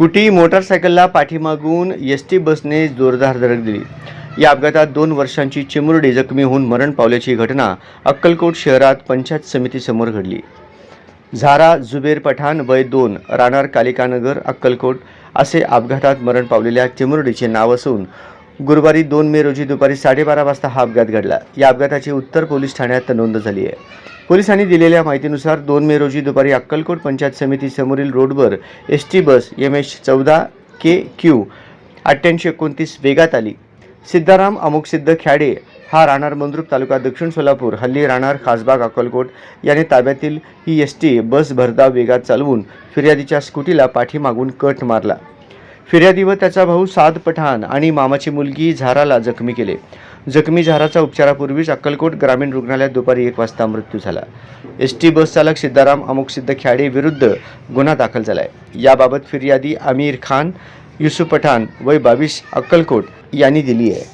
Scooty मोटारसायकलला पाठीमागून S T बसने जोरदार धडक दिली. या अपघातात दोन वर्षांची चिमुरडी जखमी होऊन मरण पावल्याची घटना अक्कलकोट शहरात पंचायत समितीसमोर घडली. झारा जुबेर पठाण वय दोन राहणार कालिकानगर अक्कलकोट असे अपघातात मरण पावलेल्या चिमुरडीचे नाव असून गुरुवारी दोन मे रोजी दुपारी साडेबारा वाजता हा अपघात घडला. या अपघाताची उत्तर पोलीस ठाण्यात नोंद झाली आहे. पोलिसांनी दिलेल्या माहितीनुसार दोन मे रोजी दुपारी अक्कलकोट पंचायत समितीसमोरील रोडवर S T bus M H चौदा के क्यू अठ्ठ्याऐंशी एकोणतीस वेगात आली. सिद्धाराम अमुकसिद्ध ख्याडे हा राहणार मंद्रुप तालुका दक्षिण सोलापूर हल्ली राहणार खासबाग अक्कलकोट. याने ताब्यातील ही एस टी बस भरधाव वेगात चालवून फिर्यादीच्या स्कूटीला पाठीमागून कट मारला. फिर्यादी व त्याचा भाऊ साद पठाण आणि मामाची मुलगी झाराला जखमी केले. जखमी झाराचा उपचारापूर्वीच अक्कलकोट ग्रामीण रुग्णालयात दुपारी एक वाजता मृत्यू झाला. एस टी बस चालक सिद्धाराम अमुक सिद्ध ख्याडे विरुद्ध गुन्हा दाखल झाला आहे याबाबत फिर्यादी आमिर खान युसुफ पठाण व बावीस अक्कलकोट यांनी दिली आहे.